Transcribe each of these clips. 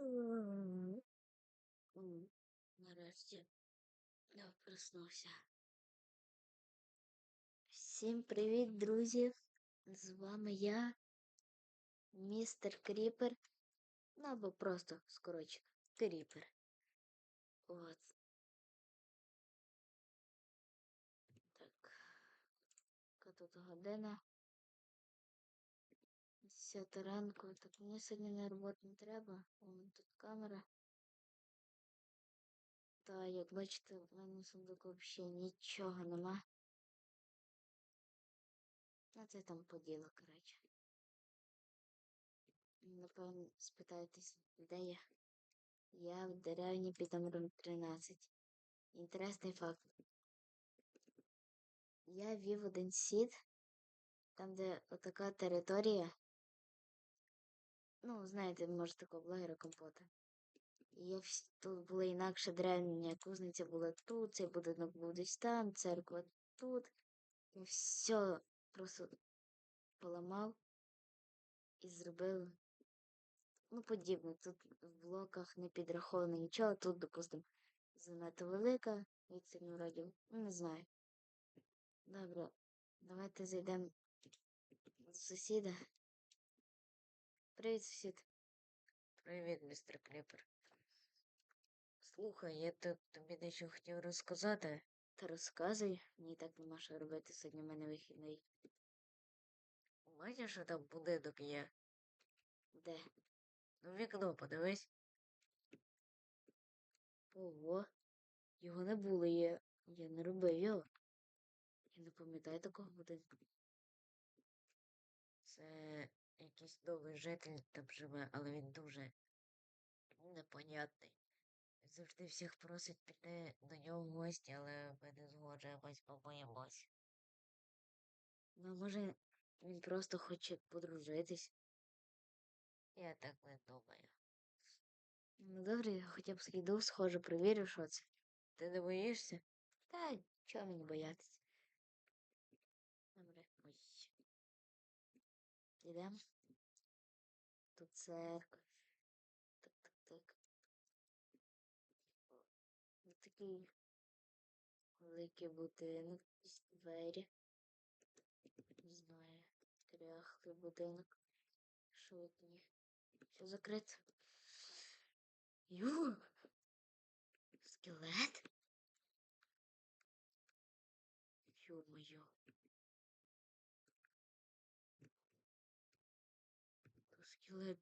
М, Нарешті я проснувся. Всім привіт, друзі! З вами я, містер Кріпер. Ну або просто скоротше, Кріпер. От. Так. Яка тут година? 10 ранку. Так мені сьогодні на роботу не треба. Вон тут камера. Та як бачите, в мене сундуку взагалі нічого нема. А це там поділо, коротше. Напевно, спитаєтесь, де я? Я в деревні під номером 13. Інтересний факт. Я вів один сід, там, де отака територія. Ну, знаєте, може такого блогера компота. Я вс... тут була інакше древня кузниця була тут, цей будинок був десь там, церква тут. Я все просто поламав і зробив. Ну, подібне. Тут в блоках не підраховано нічого. Тут, допустимо, занадто велика відстань вроді. Ну, не знаю. Добре, давайте зайдемо до сусіда. Привіт, сусід. Привіт, містер Кліпер. Слухай, я тут тобі дещо хотів розказати. Та розказуй, мені так нема що робити сьогодні в мене вихідний. Бачиш, що там будинок є? Де? Ну, вікно подивись. Ого. Його не було, я, я не робив його. Я не пам'ятаю такого будинку. Це якийсь новий житель там живе, але він дуже непонятний. Завжди всіх просить піти до нього в гості, але ми не згоджуємось, бо. Ну, може, він просто хоче подружитись. Я так не думаю. Ну добре, я хоча б східу, схожу, перевірю, що це. Ти не боїшся? Та чого мені боятися? Добре. Ой. Ідемо. Тут церква. Так, так, так. Ось такий великий будинок, якісь двері. Не знаю. Тряхлий будинок. Шутні. Все закрито. Ю! Скелет? Ё-моё. Скелет.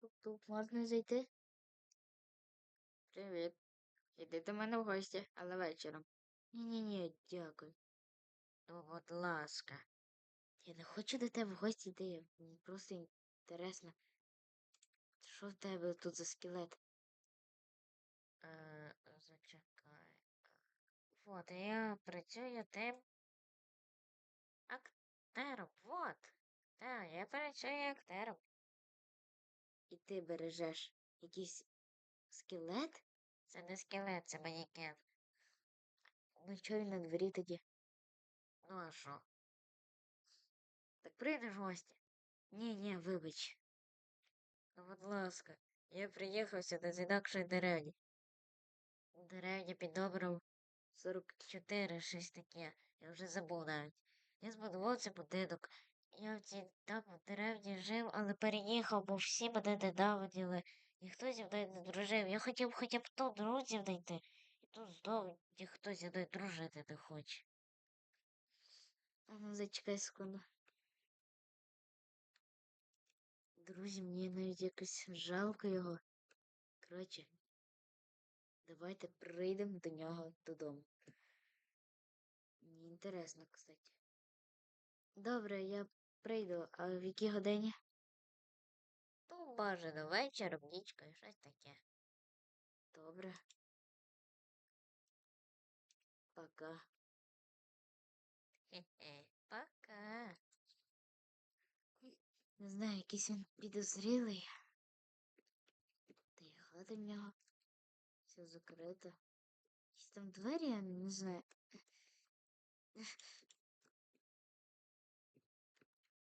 Тут, тут можна зайти? Привіт. Іди до мене в гості, але вечором. Ні-ні-ні, дякую. Ну, будь ласка. Я не хочу до тебе в гості йти. Мені просто інтересно. Що в тебе тут за скелет? Е, зачекай. Вот, я працюю тим актером. Вот. Так, я працюю актером. І ти бережеш якийсь скелет? Це не скелет, це манекен. Ну чого він на дворі тоді? Ну а що? Так прийдеш в гості? Ні, ні, вибач. Ну, будь ласка, я приїхав сюди з інакшої деревні. Деревня під номером 44, щось таке. Я вже забув навіть. Я збудував цей будинок. Я в цій там в деревні жив, але переїхав, бо всі мене ненавиділи. Ніхто зі мною не дружив. Я хотів хоча б то друзів знайти. І тут знову ніхто зі мною дружити не хоче. Зачекай секунду. Друзі, мені навіть якось жалко його. Коротше, давайте прийдемо до нього додому. Мені інтересно, кстати. Добре, я прийду, а в якій годині? Ну, бажано вечором, нічкою, щось таке. Добре. Пока. Хе-хе. Пока. Не знаю, якийсь він підозрілий. Та хата в нього. Все закрито. Якісь там двері, я не знаю.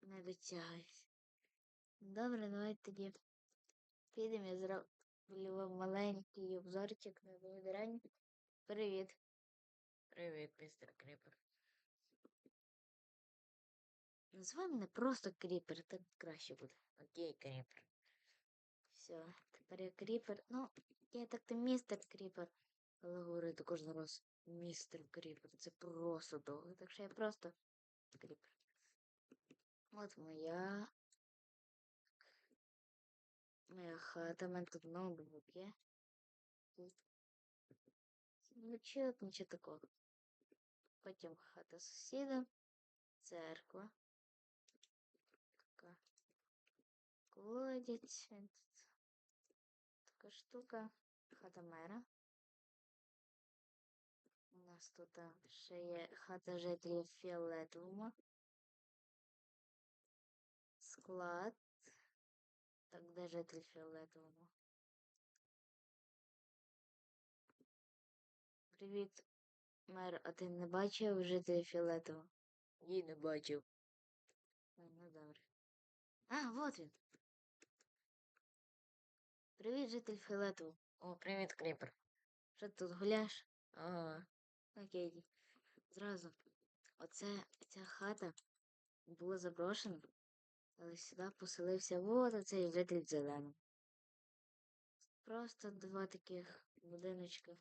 Не дотягуюсь. Добре, давай тоді підемо, я зроблю вам маленький обзорчик на догоряння. Привіт. Привіт, містер Кріпер. Називай мене просто Кріпер, так краще буде. Окей, Кріпер. Все, тепер я Кріпер. Ну, я так то містер Кріпер. Але говорити кожен раз містер Кріпер. Це просто довго. Так що я просто Кріпер. От моя. Моя хата, у мене тут ноутбук є. Тут. Нічого, нічого такого. Потім хата сусіда, церква. Колодязь. Така штука. Хата мера. У нас тут а, ще є хата жителів фіолетового. Склад. Так, де житель фіолетового? Привіт, мер, а ти не бачив жителя фіолетового? Ні, не бачив. Ну добре. А, вот він. Привіт, житель фіолетового. О, привіт, Кріпер. Що ти тут гуляш? Ага. Окей. Зразу. Оце ця хата була заброшена, але сюди поселився вот оцей житель зелений. Просто два таких будиночка.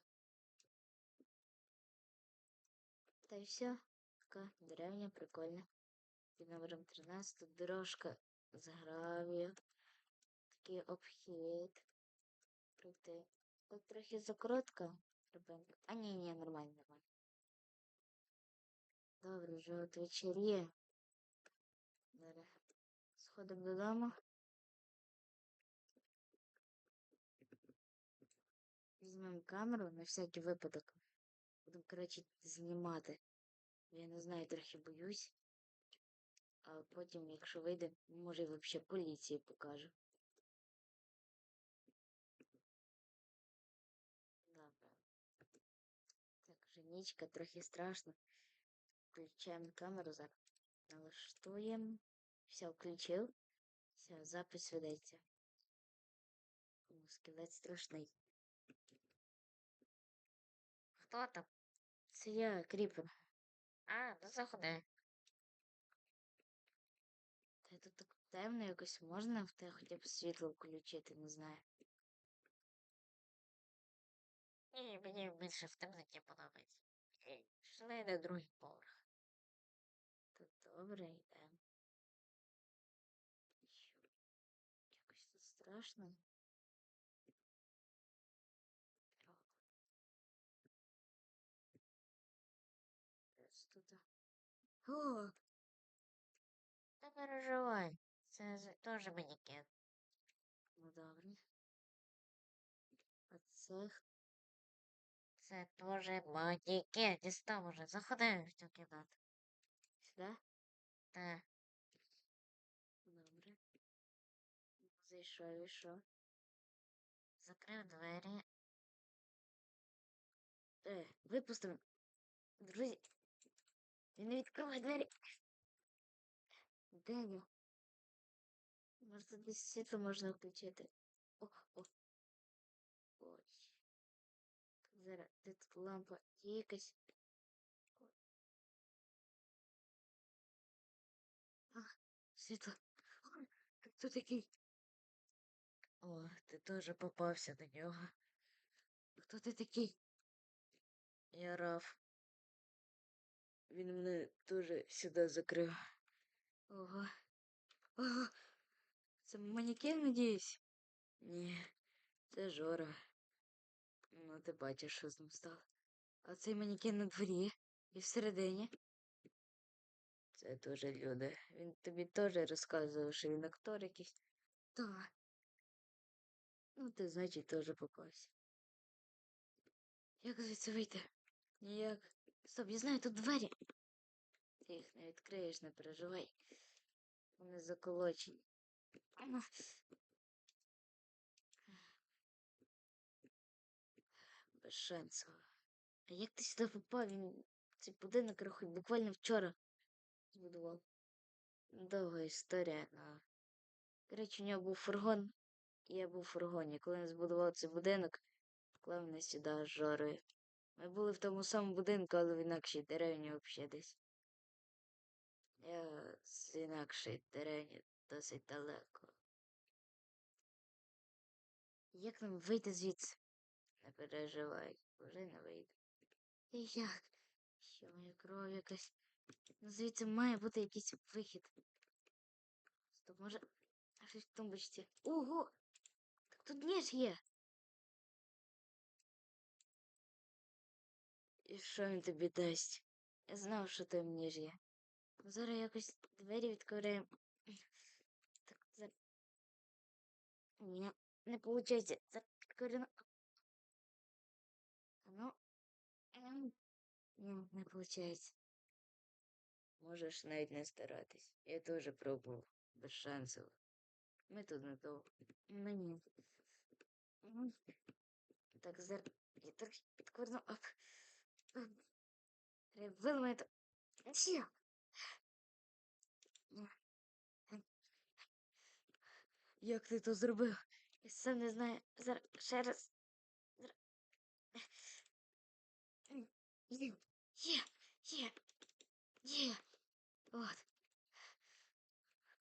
Та й все. Така деревня, прикольна. Під номером 13 тут дорожка з гравію. Такий обхід. Пройти. Тут трохи закоротка. Ребенка. А ні, ні, нормально, нормально. Добре, вже от вечеріє. Сходимо додому. Візьмемо камеру на всякий випадок. Будемо, коротше, знімати. Я не знаю, трохи боюсь. А потім, якщо вийде, може, взагалі поліції покажу. Нічка, трохи страшно. Включаємо камеру зараз. Налаштуємо. Все, включив. Все, запис ведеться. О, скелет страшний. Хто там? Це я, Кріпер. А, ну заходи. Та тут так темно якось можна в те хоча б світло включити, не знаю. Ні, мені більше в темноті подобається. Е, Пішли на другий поверх. Та добре, йдемо. Якось тут страшно. Ось тут. О, Не переживай. Це теж манекен. ну добре. А це х- Це теж манекен. Дістав уже. Заходи в цю кімнату. сюди? Та. Добре. Зайшов і що? Закрив двері. Е, випустимо. Друзі. Він не відкриває двері. Де він? Може тут десь світло можна включити. О, о. Зараз, де тут лампа? Є якась. А, світло. Ой, Хто такий? О, ти теж попався на нього. Хто ти такий? Я Раф. Він мене теж сюди закрив. Ого. Ого. Це манекен, надіюсь? Ні, це Жора. Ну, ти бачиш, що з ним стало. А цей манекен на дворі і всередині. Це теж люди. Він тобі теж розказував, що він актор якийсь. Так. Ну, ти, значить, теж попався. Як звідси вийти? Ніяк. Стоп, я знаю, тут двері. Ти їх не відкриєш, не переживай. Вони заколочені. Без. А як ти сюди попав? Він цей будинок рахуй, буквально вчора збудував. Довга історія, але. Коротше, у нього був фургон, я був у фургоні. Коли він збудував цей будинок, вклав мене сюди з. Ми були в тому самому будинку, але в інакшій деревні взагалі десь. Я з інакшої деревні досить далеко. Як нам вийти звідси? Переживай, вже не вийде. І як? Що моя кров якась. Ну, звідси має бути якийсь вихід. Стоп, може. Щось в тумбочці. Ого! Так тут ніж є. І що він тобі дасть? Я знав, що там ніж є. Зараз якось двері відкриваємо. Так, зараз. Ні, не виходить. Зараз. Ні, не виходить. Можеш навіть не старатись. Я теж пробував. Без шансів. Ми тут не довго. Мені. Так, зараз. Я трохи підкорну. Оп. Треба виламати. Всі. Як ти то зробив? Я сам не знаю. Зараз ще раз. Зараз. Є, є, є, є. От.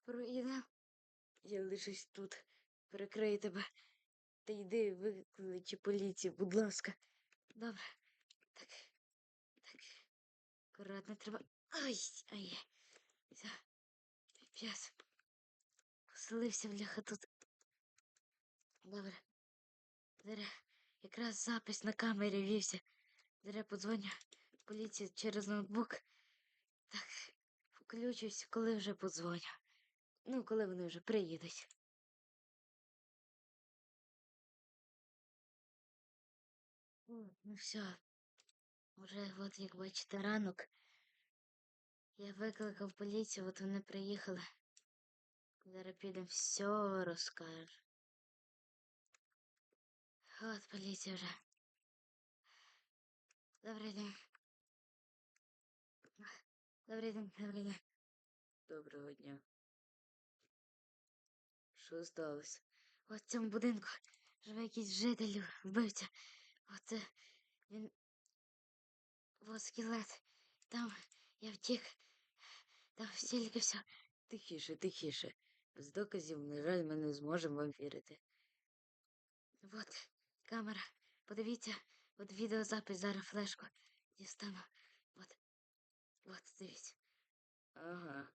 Проїдемо. Я лишусь тут. Перекрию тебе. Та йди викличе поліцію, будь ласка. Добре. Так. Так. Акуратно треба. Ай, ай. П'яс. Поселився бляха тут. Добре. Зараз якраз запис на камері вівся. Зараз подзвоню поліцію через ноутбук. Так, включусь, коли вже подзвоню. Ну, коли вони вже приїдуть. О, ну все. Уже от як бачите ранок. Я викликав поліцію, от вони приїхали. Зараз підемо все розкажу. От поліція вже. Добрий день. Добрий день, добрий день. Доброго дня. Що сталося? От в цьому будинку живе якийсь житель, вбивця. Оце він. Вот скелет. Там я втік. Там стільки все. Тихіше, тихіше. Без доказів, на жаль, ми не зможемо вам вірити. Вот камера. Подивіться, от відеозапис зараз флешку дістану. От. От, дивіться. Ага.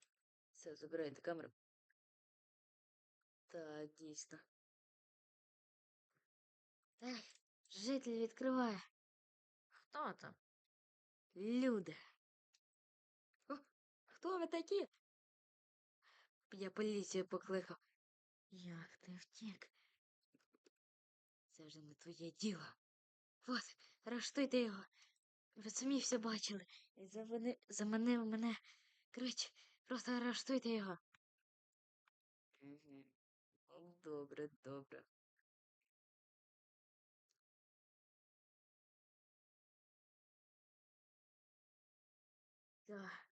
Все, забирайте камеру. Так, дійсно. Так, житель відкриває. Хто там? Люди. О, хто ви такі? Я поліцію покликав. Як ти втік? Це вже не твоє діло. От, арештуйте його. Ви самі все бачили. І заманив мене. Коротше, просто арештуйте його. Добре, добре. Так.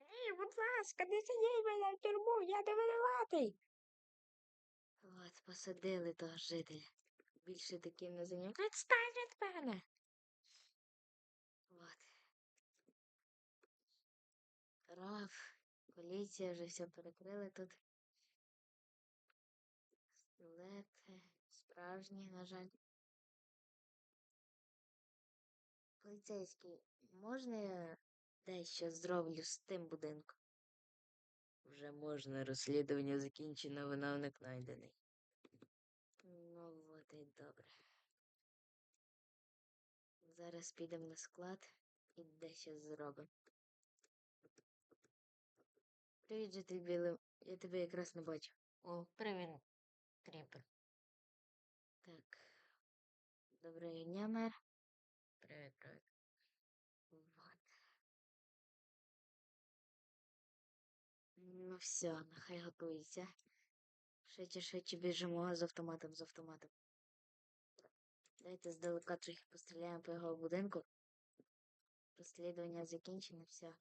Ні, будь ласка, не сидіть мене в тюрму, я не винуватий. От, посадили того жителя. Більше таким не займав. Відстань від мене. Вот. Раф, поліція вже все перекрили тут. Скелети, справжні, на жаль. Поліцейський, можна я дещо зроблю з тим будинком? Вже можна, розслідування закінчено, виновник знайдений. Ну, от і добре. Зараз підемо на склад і дещо зробимо. Привіт, житель білий. Я тебе якраз не бачу. О, привіт, Кріпер. Так. Доброго дня, мер. Привіт, привіт. Вот. Ну все, нехай готується. Швидше, швидше біжимо з автоматом, з автоматом. Давайте здалека трохи постріляємо по його будинку. Розслідування закінчено, все.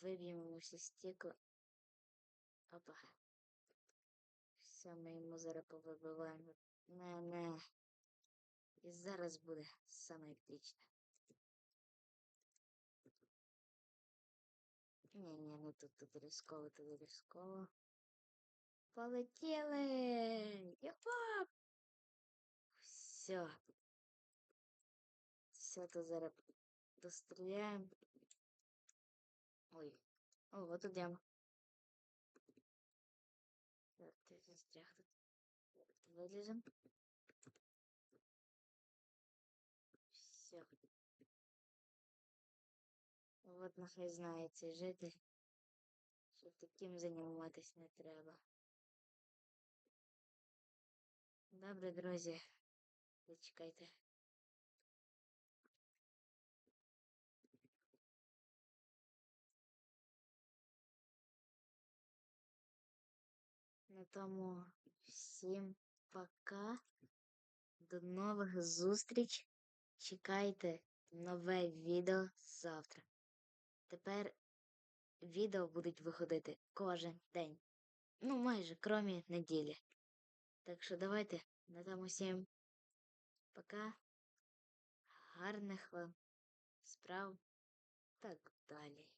Виб'ємо йому всі стекла. Опа. Все, ми йому зараз повибиваємо. Не, не. І зараз буде саме отлично. Ні, ні, не тут, тут різково, тут різково. Полетіли! Йопа! Все. Все, то зараз достріляємо. О, вот застряг тут. Вилізем. Все. От нехай знає цей житель, що таким займатися не треба. Добре, друзі. Зачекайте. На тому всім пока. До нових зустріч. Чекайте нове відео завтра. Тепер відео будуть виходити кожен день. Ну, майже, крім неділі. Так що давайте на тому всім пока. Гарних вам справ так далі.